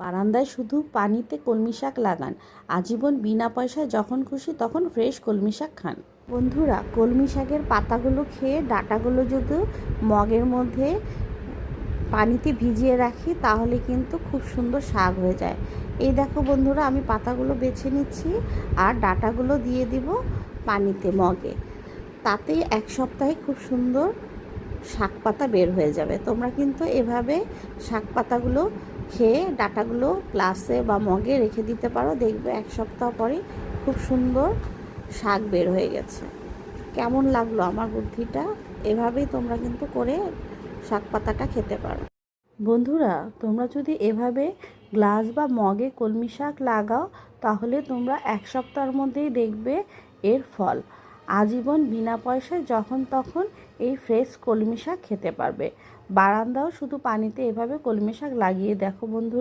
বারান্দায় শুধু পানিতে কলমি শাক লাগান। আজীবন বিনা পয়সায় যখন খুশি তখন ফ্রেশ কলমি শাক খান। বন্ধুরা, কলমি শাকের পাতাগুলো খেয়ে ডাটাগুলো যদি মগের মধ্যে পানিতে ভিজিয়ে রাখি তাহলে কিন্তু খুব সুন্দর শাক হয়ে যায়। এই দেখো বন্ধুরা, আমি পাতাগুলো বেছে নিচ্ছি আর ডাটাগুলো দিয়ে দিব পানিতে মগে। তাতেই এক সপ্তাহে খুব সুন্দর শাক পাতা বের হয়ে যাবে। তোমরা কিন্তু এভাবে শাক পাতাগুলো খেয়ে ডাটাগুলো গ্লাসে বা মগে রেখে দিতে পারো। দেখবে এক সপ্তাহ পরে খুব সুন্দর শাক বের হয়ে গেছে। কেমন লাগল আমার বুদ্ধিটা? এভাবেই তোমরা কিন্তু করে শাক পাতাটা খেতে পারো। বন্ধুরা, তোমরা যদি এভাবে গ্লাস বা মগে কলমি শাক লাগাও, তাহলে তোমরা এক সপ্তাহের মধ্যেই দেখবে এর ফল। আজীবন বিনা পয়সায় যখন তখন এই ফ্রেশ কলমি শাক খেতে পারবে। বারান্দাও শুধু পানিতে এভাবে কলমি শাক লাগিয়ে দেখো বন্ধুরা।